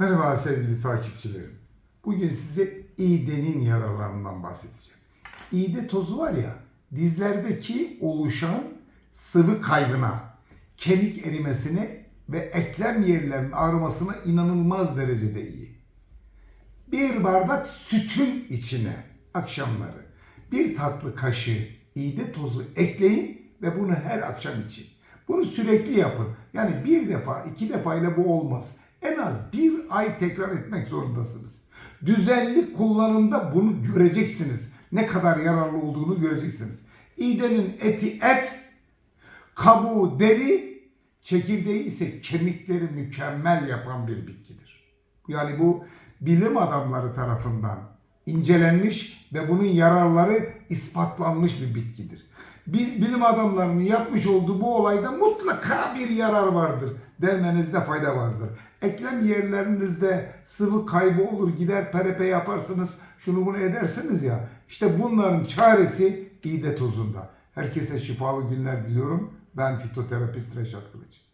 Merhaba sevgili takipçilerim. Bugün size iğdenin yararlarından bahsedeceğim. İğde tozu var ya, dizlerdeki oluşan sıvı kaybına, kemik erimesine ve eklem yerlerinin ağrımasına inanılmaz derecede iyi. Bir bardak sütün içine akşamları bir tatlı kaşığı iğde tozu ekleyin ve bunu her akşam için. Bunu sürekli yapın. Yani bir defa, iki defa ile bu olmaz. En az bir ay tekrar etmek zorundasınız. Düzenli kullanımda bunu göreceksiniz. Ne kadar yararlı olduğunu göreceksiniz. İğdenin eti et, kabuğu deri, çekirdeği ise kemikleri mükemmel yapan bir bitkidir. Yani bu bilim adamları tarafından incelenmiş ve bunun yararları ispatlanmış bir bitkidir. Biz bilim adamlarının yapmış olduğu bu olayda mutlaka bir yarar vardır demenizde fayda vardır. Eklem yerlerinizde sıvı kaybı olur gider perepe yaparsınız şunu bunu edersiniz ya işte bunların çaresi iğde tozunda. Herkese şifalı günler diliyorum. Ben fitoterapist Reşat Kılıç.